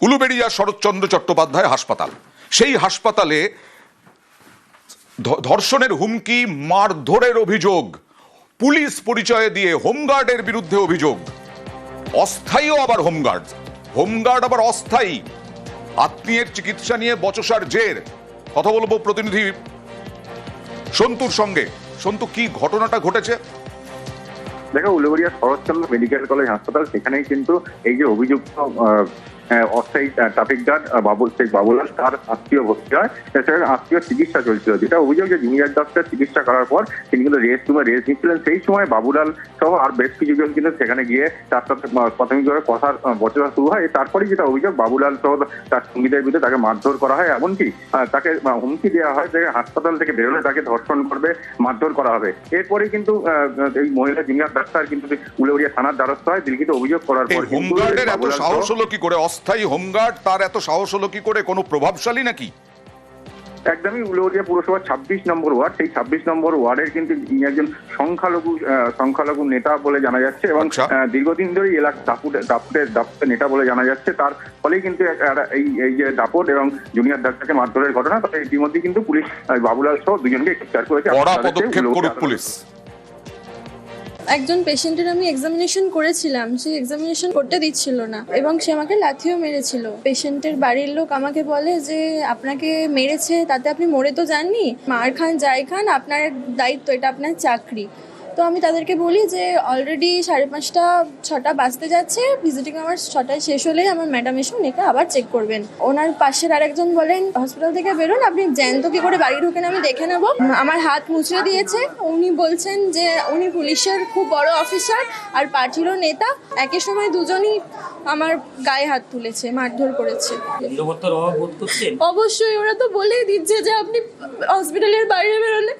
উলুবেড়িয়া শরৎচন্দ্র চট্টোপাধ্যায় হাসপাতাল। সেই হাসপাতালে ধর্ষণের হুমকি, মারধরের অভিযোগ, পুলিশ পরিচয় দিয়ে হোমগার্ডের বিরুদ্ধে অভিযোগ। অস্থায়ীও আবার হোমগার্ড। হোমগার্ড আবার অস্থায়ী। আত্মীয়ের চিকিৎসা নিয়ে বচসার জের। কথা বলব প্রতিনিধি সন্তুর সঙ্গে। সন্তু, কি ঘটনাটা ঘটেছে? দেখো, উলুবেড়িয়া শরৎচন্দ্র মেডিকেল কলেজ হাসপাতাল, সেখানেই কিন্তু এই যে অভিযুক্ত অস্থায়ী ট্রাফিক গার্ড বাবুল শেখ বাবুলাল তার আত্মীয় ভর্তি হয়। সেখানে আত্মীয় চিকিৎসা চলছিল। যেটা অভিযোগ যে জুনিয়র ডাক্তার চিকিৎসা করার পর তিনি কিন্তু রেস্ট রুমে রেস্ট নিচ্ছিলেন সেই সময় বাবুলাল সহ আর বেশ কিছুজন কিন্তু সেখানে গিয়ে তার সাথে প্রাথমিকভাবে কথার বচসা শুরু হয়। তারপরেই যেটা অভিযোগ বাবুলাল সহ তার সঙ্গীদের বিরুদ্ধে তাকে মারধর করা হয়। এমনকি তাকে হুমকি দেওয়া হয় যে হাসপাতাল থেকে বেরোলে তাকে ধর্ষণ করবে মারধর করা হবে। এরপরে কিন্তু আহ, এই মহিলা জুনিয়র ডাক্তার কিন্তু উলুবেড়িয়া থানার দ্বারস্থ হয়। লিখিত অভিযোগ করার পর কিন্তু অস্থায়ী হোমগার্ড তার এত সাহস হলো কি করে? কোনো প্রভাবশালী নাকি? একদমই উলুবেড়িয়া পুরসভার ছাব্বিশ নম্বর ওয়ার্ড সেই ছাব্বিশ নম্বর ওয়ার্ডের কিন্তু ইনি একজন সংখ্যালঘু সংখ্যালঘু নেতা বলে জানা যাচ্ছে এবং আচ্ছা। দীর্ঘদিন ধরেই এলাকা দাপুটে দাপুটের দাপুটের নেতা বলে জানা যাচ্ছে। তার ফলেই কিন্তু এই এই যে দাপট এবং জুনিয়র ডাক্তারকে মারধরের ঘটনা তবে ইতিমধ্যে কিন্তু পুলিশ বাবুলাল সহ দুজনকে গ্রেফতার করেছে। পদক্ষেপ পুলিশ। একজন পেশেন্টের আমি এক্সামিনেশন করেছিলাম, সে এক্সামিনেশন করতে দিচ্ছিল না এবং সে আমাকে লাথিও মেরেছিল। পেশেন্টের বাড়ির লোক আমাকে বলে যে, আপনাকে মেরেছে, তাতে আপনি মরে তো যাননি। মার খান, যাই খান, আপনার দায়িত্ব, এটা আপনার চাকরি। তো আমি তাদেরকে বলি যে অলরেডি সাড়ে পাঁচটা ছটা বাজতে যাচ্ছে। ভিজিটিং আমার ছটায় শেষ হলেই আমার ম্যাডাম এসে উনিকে আবার চেক করবেন। ওনার পাশের আরেকজন বলেন হসপিটাল থেকে বেরোন আপনি জ্যান্ত কি করে বাড়ি ঢুকেন আমি দেখে নেব। আমার হাত মুচড়ে দিয়েছে। উনি বলছেন যে উনি পুলিশের খুব বড় অফিসার আর পার্টিরও নেতা। একই সময় দুজনই আমার গায়ে হাত তুলেছে মারধর করেছে। অবশ্যই ওরা তো বলেই দিচ্ছে যে আপনি হসপিটালের বাইরে বেরোলে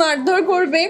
মারধর করবে।